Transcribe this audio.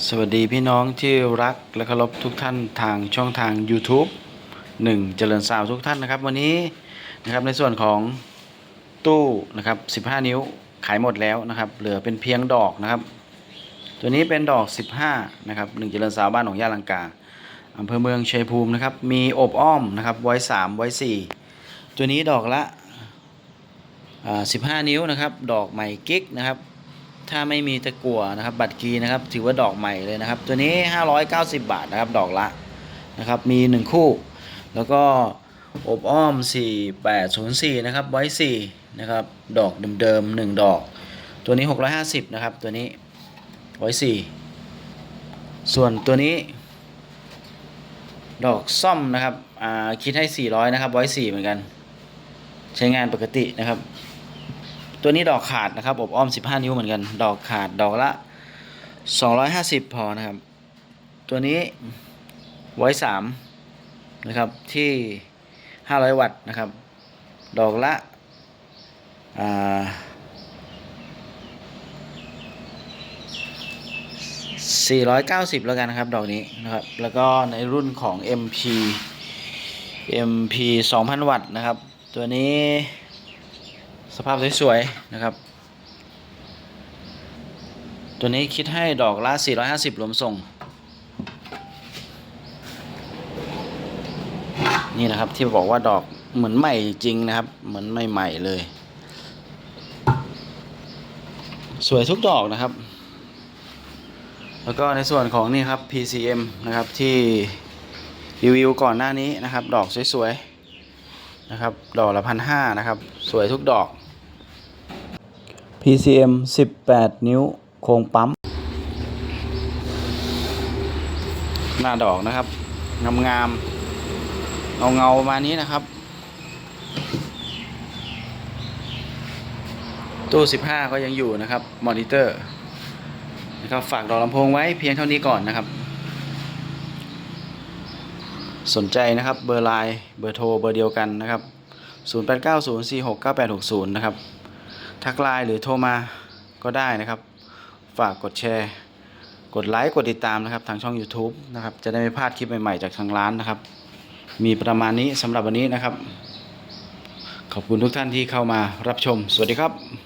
สวัสดีพี่น้องที่รักและเคารพทุกท่านทางช่องทาง YouTube 1 เจริญสาวทุกท่านนะครับ วันนี้นะครับในส่วนของตู้นะครับ 15 นิ้วขายหมดแล้วนะครับ เหลือเป็นเพียงดอกนะครับ ตัวนี้เป็นดอก 15 นะครับ1เจริญสาวบ้านของย่าลังกาอำเภอเมืองชัยภูมินะครับ มีอบอ้อมนะครับไว้ 3 ไว้ 4 ตัวนี้ดอกละ15 นิ้วนะครับ ดอกใหม่กิ๊กนะครับ ถ้าไม่มีตะกั่วนะครับ บัตรกีนะครับ ถือว่าดอกใหม่เลยนะครับ ตัวนี้ 590 บาทนะครับ ดอกละนะครับ มี 1 คู่ แล้วก็อบอ้อม 4804 นะครับ ไว้ 4 นะครับ ดอกเดิมๆ1ดอก ตัวนี้ 650 นะครับ ตัวนี้ ไว้ 4 ส่วนตัวนี้ ดอกซ่อมนะครับ คิดให้ 400 นะครับ ไว้ 4 เหมือนกัน ใช้งานปกตินะครับ ตัวนี้ดอกขาดนะครับอบอ้อม 15 นิ้วเหมือนกัน ดอกขาดดอกละ 250 พอนะครับ ตัวนี้ไว้3นะครับที่ 500 วัตต์นะครับ ดอกละอ่า490 แล้วกันนะครับ ดอกนี้นะครับ แล้วก็ในรุ่นของ MP MP 2,000 วัตต์นะครับ ตัวนี้ สภาพสวยๆนะครับ ตัวนี้คิดให้ดอกละ 450รวมส่ง นี่นะครับที่บอกว่าดอกเหมือนใหม่จริงนะครับ เหมือนใหม่ๆเลย สวยทุกดอกนะครับ แล้วก็ในส่วนของนี่ครับ PCM นะครับที่รีวิวก่อนหน้านี้นะครับ ดอกสวยๆนะครับ ดอกละพันห้านะครับ สวยทุกดอก PCM 18 นิ้วโครงปั๊ม หน้าดอกนะครับ งามๆเงาเงาๆประมาณนี้นะครับ ตู้ 15 ก็ยังอยู่นะครับ มอนิเตอร์นะครับฝากดอกลำโพงไว้เพียงเท่านี้ก่อนนะครับ สนใจนะครับเบอร์ไลน์เบอร์โทรเบอร์เดียวกันนะครับ 0890469860 นะครับ ทักไลน์หรือโทรมาก็ได้นะครับ ฝากกดแชร์ กดไลค์กดติดตามนะครับทางช่อง YouTube นะครับจะได้ไม่พลาดคลิปใหม่ๆจากทางร้านนะครับ มีประมาณนี้สำหรับวันนี้นะครับ ขอบคุณทุกท่านที่เข้ามารับชม สวัสดีครับ